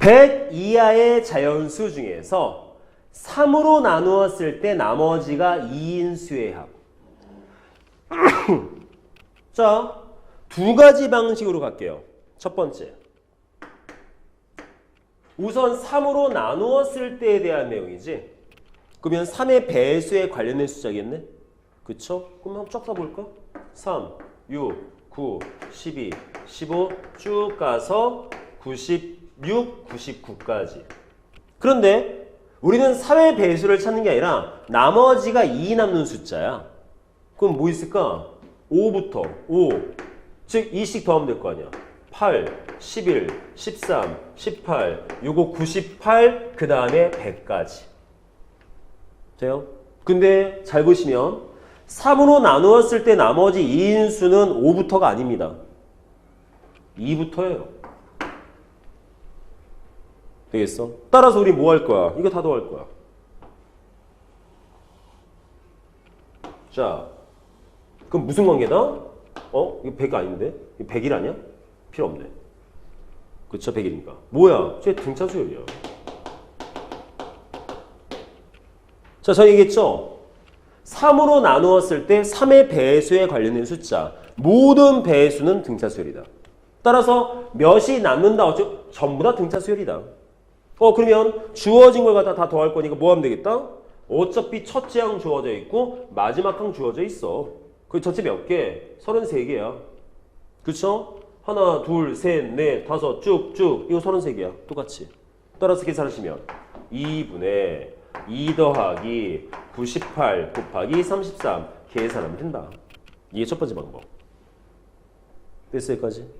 100 이하의 자연수 중에서 3으로 나누었을 때 나머지가 2인 수의 합. 자, 두 가지 방식으로 갈게요. 첫 번째. 우선 3으로 나누었을 때에 대한 내용이지. 그러면 3의 배수에 관련된 숫자겠네? 그쵸? 그럼 한번 쫙 써볼까? 3, 6, 9, 12, 15 쭉 가서 96, 99까지. 그런데 우리는 3의 배수를 찾는 게 아니라 나머지가 2 남는 숫자야. 그럼 뭐 있을까? 5부터 5. 즉 2씩 더하면 될 거 아니야. 8, 11, 13, 18, 요거 98, 그 다음에 100까지. 돼요? 근데 잘 보시면 3으로 나누었을 때 나머지 2인수는 5부터가 아닙니다. 2부터예요. 되겠어? 따라서 우리 뭐 할 거야? 이거 다 더할 거야. 자, 그럼 무슨 관계다? 어? 이거 100 아닌데? 이거 100일 아니야? 필요 없네. 그쵸, 100이니까. 뭐야? 쟤 등차 수열이야. 자, 저 얘기했죠? 3으로 나누었을 때 3의 배수에 관련된 숫자. 모든 배수는 등차 수열이다. 따라서 몇이 남는다. 어쩌 전부 다 등차 수열이다. 어, 그러면 주어진 걸 갖다 다 더할 거니까 뭐 하면 되겠다? 어차피 첫째 항 주어져 있고 마지막 항 주어져 있어. 그 전체 몇 개? 33개야. 그쵸? 하나, 둘, 셋, 넷, 다섯, 쭉, 쭉. 이거 33개야. 똑같이. 따라서 계산하시면 2분의 2 더하기 98 곱하기 33 계산하면 된다. 이게 첫 번째 방법. 됐어요, 여기까지?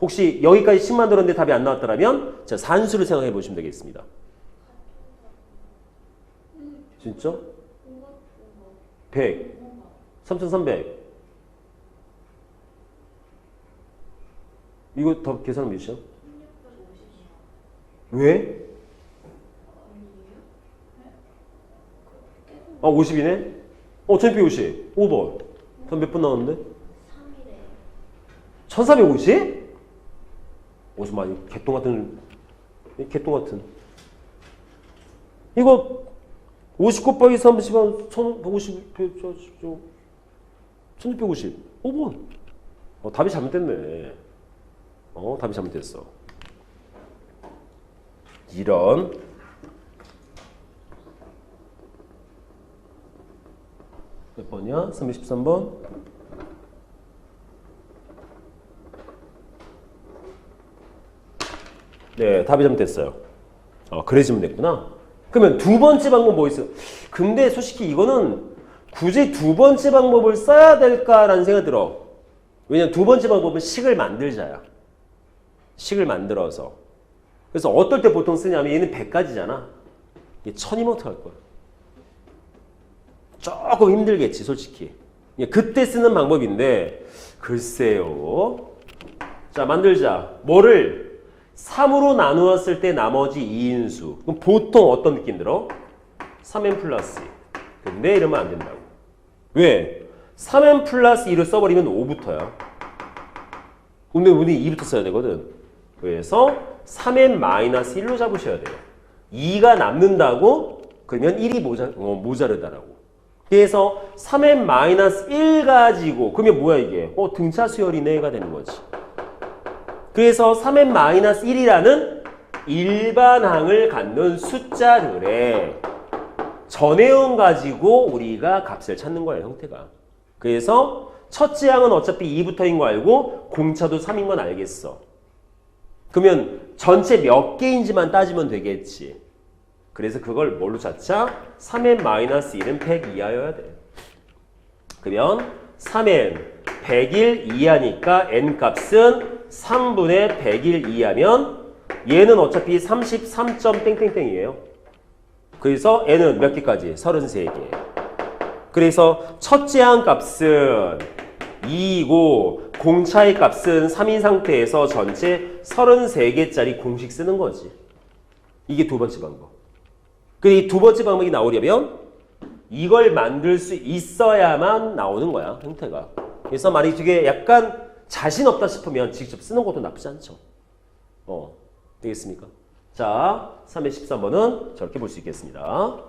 혹시 여기까지 10만 들었는데 답이 안 나왔더라면 자, 산수를 생각해 보시면 되겠습니다. 진짜? 100, 3300. 이거 더 계산하면 몇이야? 왜? 아, 50이네? 어, 1250. 5번. 그럼 몇분 나왔는데? 1450? 어디서 많이 개똥 같은 이 개똥 같은. 이거 50 곱하기 30한 1150 저, 저, 1650 5번 어, 답이 잘못됐네. 어 답이 잘못됐어. 이런. 몇 번이야? 313번 네, 답이 잘못됐어요. 어, 그래지면 됐구나. 그러면 두 번째 방법 뭐 있어요? 근데 솔직히 이거는 굳이 두 번째 방법을 써야 될까라는 생각이 들어. 왜냐면 두 번째 방법은 식을 만들자야. 식을 만들어서. 그래서 어떨 때 보통 쓰냐면 얘는 100가지잖아. 얘 천이면 어떡할 거야? 조금 힘들겠지, 솔직히. 예, 그때 쓰는 방법인데, 글쎄요. 자, 만들자. 뭐를 3으로 나누었을 때 나머지 2인수. 그럼 보통 어떤 느낌 들어? 3n 플러스 2. 근데 이러면 안 된다고. 왜? 3n 플러스 2를 써버리면 5부터야. 근데 우리 2부터 써야 되거든. 그래서 3n 마이너스 1로 잡으셔야 돼요. 2가 남는다고? 그러면 1이 모자, 어, 모자르다라고. 그래서 3n 마이너스 1 가지고 그러면 뭐야 이게? 어 등차 수열이네가 되는 거지. 그래서 3n-1이라는 일반항을 갖는 숫자들의 전해원 가지고 우리가 값을 찾는 거예요, 형태가. 그래서 첫째 항은 어차피 2부터인 거 알고 공차도 3인 건 알겠어. 그러면 전체 몇 개인지만 따지면 되겠지. 그래서 그걸 뭘로 찾자? 3n-1은 100 이하여야 돼. 그러면 3n 100일 이하니까 n 값은 3분의 100일 이하면 얘는 어차피 33점 땡땡땡이에요. 그래서 n은 몇 개까지? 33개. 그래서 첫째 항 값은 2이고 공차의 값은 3인 상태에서 전체 33개짜리 공식 쓰는 거지. 이게 두 번째 방법. 그리고 두 번째 방법이 나오려면 이걸 만들 수 있어야만 나오는 거야, 형태가. 그래서 만약에 이게 약간 자신 없다 싶으면 직접 쓰는 것도 나쁘지 않죠. 어. 되겠습니까? 자, 313번은 저렇게 볼 수 있겠습니다.